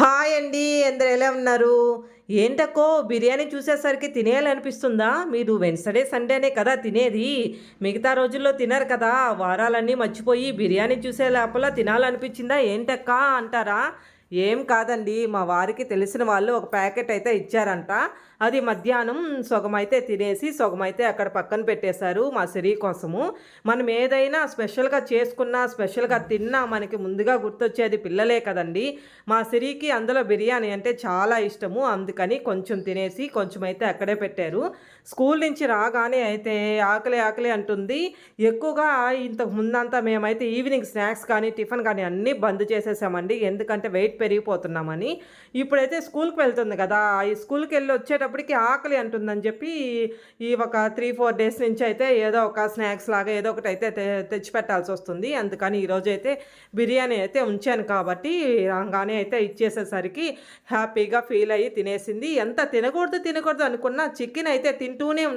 Hi అండి అందరు ఎలా ఉన్నారు? ఏంటక్కో బిర్యానీ చూసేసరికి తినేయాలనిపిస్తుందా? మీరు వెన్స్డే సండేనే కదా తినేది. మిగతా రోజుల్లో తినరు కదా. వారాలన్నీ మర్చిపోయి బిర్యానీ చూసే లోపల తినాలనిపించిందా ఏంటక్కా అంటారా? ఏం కాదండి మా వారికి తెలిసిన వాళ్ళు ఒక ప్యాకెట్ అయితే ఇచ్చారంట. అది మధ్యాహ్నం సొగమైతే తినేసి సొగమైతే అక్కడ పక్కన పెట్టేశారు మా సిరి కోసము. మనం ఏదైనా స్పెషల్గా చేసుకున్నా స్పెషల్గా తిన్నా మనకి ముందుగా గుర్తొచ్చేది పిల్లలే కదండి. మా సిరికి అందులో బిర్యానీ అంటే చాలా ఇష్టము. అందుకని కొంచెం తినేసి కొంచెం అయితే అక్కడే పెట్టారు. స్కూల్ నుంచి రాగానే అయితే ఆకలి ఆకలి అంటుంది. ఎక్కువగా ఇంతకు ముందంతా మేమైతే ఈవినింగ్ స్నాక్స్ కానీ టిఫిన్ కానీ అన్నీ బంద్ చేసేసామండి. ఎందుకంటే వెయిట్ పెరిగిపోతున్నామని. ఇప్పుడైతే స్కూల్కి వెళ్తుంది కదా ఈ స్కూల్కి వెళ్ళి వచ్చేటప్పటికి ఆకలి అంటుందని చెప్పి ఈ ఒక త్రీ ఫోర్ డేస్ నుంచి అయితే ఏదో ఒక స్నాక్స్ లాగా ఏదో ఒకటి అయితే తె- తెచ్చి పెట్టాల్సి వస్తుంది. అందుకని ఈరోజు అయితే బిర్యానీ అయితే ఉంచాను కాబట్టి రాగానే అయితే ఇచ్చేసేసరికి హ్యాపీగా ఫీల్ అయ్యి తినేసింది. ఎంత తినకూడదు తినకూడదు అనుకున్నా చికెన్ అయితే తింటూనే